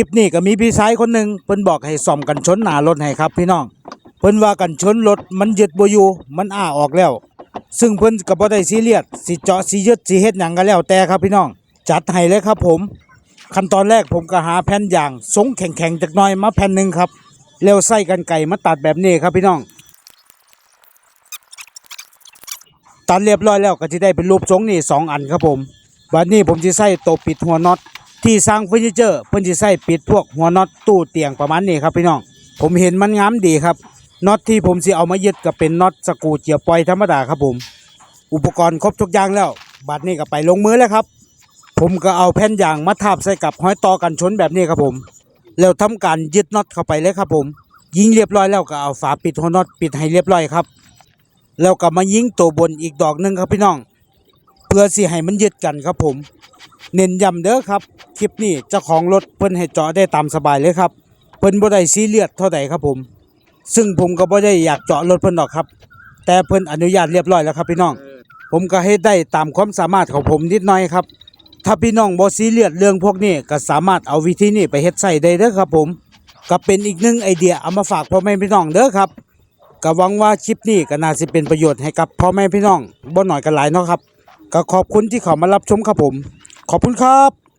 ลิปนี้ก็มีพี่ชายคนหนึ่งเพิ่นบอกให้ซ่อมกันชนหน้ารถให้ครับพี่น้องเพิ่นว่ากันชนรถมันยึดบ่อยู่มันอ้าออกแล้ว ซึ่งเพิ่นก็บ่ได้ซีเรียสสิเจาะสิยึดสิเฮ็ดหยังก็แล้วแต่ครับพี่น้อง จัดให้เลยครับผมขั้นตอนแรกผมก็หาแผ่นยางทรงแข็งๆจักหน่อยมาแผ่นหนึ่งครับแล้วใส่กันไก่มาตัดแบบนี้ครับพี่น้อง ตัดเรียบร้อยแล้วก็จะได้เป็นรูปทรงนี่สองอันครับผมวันนี้ผมจะใส่ตัวปิดหัวน็อต ที่สร้างเฟอร์นิเจอร์เพิ่นจะใส่ปิดพวกหัวน็อตตู้เตียงประมาณนี้ครับพี่น้อง ผมเห็นมันงามดีครับน็อตที่ผมสิเอามายึดก็เป็นน็อตสกรูเจียปล่อยธรรมดาครับผม อุปกรณ์ครบทุกอย่างแล้ว บัดนี้ก็ไปลงมือแล้วครับ ผมก็เอาแผ่นยางมาทาบใส่กับห้อยต่อกันชนแบบนี้ครับผม แล้วทำการยึดน็อตเข้าไปเลยครับผม ยิงเรียบร้อยแล้วก็เอาฝาปิดหัวน็อตปิดให้เรียบร้อยครับ แล้วก็มายิงตัวบนอีกดอกหนึ่งครับพี่น้อง เพื่อสิให้มันยึดกันครับผม เน้นย้ำเด้อครับคลิปนี้เจ้าของรถเพิ่นให้เจาะได้ตามสบายเลยครับเพิ่นบ่ได้ซีเรียสเท่าใดครับผม ซึ่งผมก็บ่ได้อยากเจาะรถเพิ่นหรอกครับ แต่เพิ่นอนุญาตเรียบร้อยแล้วครับพี่น้อง ผมก็เฮ็ดได้ตามความสามารถของผมนิดหน่อยครับ ถ้าพี่น้องบ่ซีเรียสเรื่องพวกนี้ก็สามารถเอาวิธีนี้ไปเฮ็ดใส่ได้เด้อครับผมก็เป็นอีกหนึ่งไอเดียเอามาฝากพ่อแม่พี่น้องเด้อครับก็หวังว่าคลิปนี้ก็น่าสิเป็นประโยชน์ให้กับพ่อแม่พี่น้องบ่น้อยกันหลายเนาะครับ ก็ขอบคุณที่เข้ามารับชมครับผม ขอบคุณครับ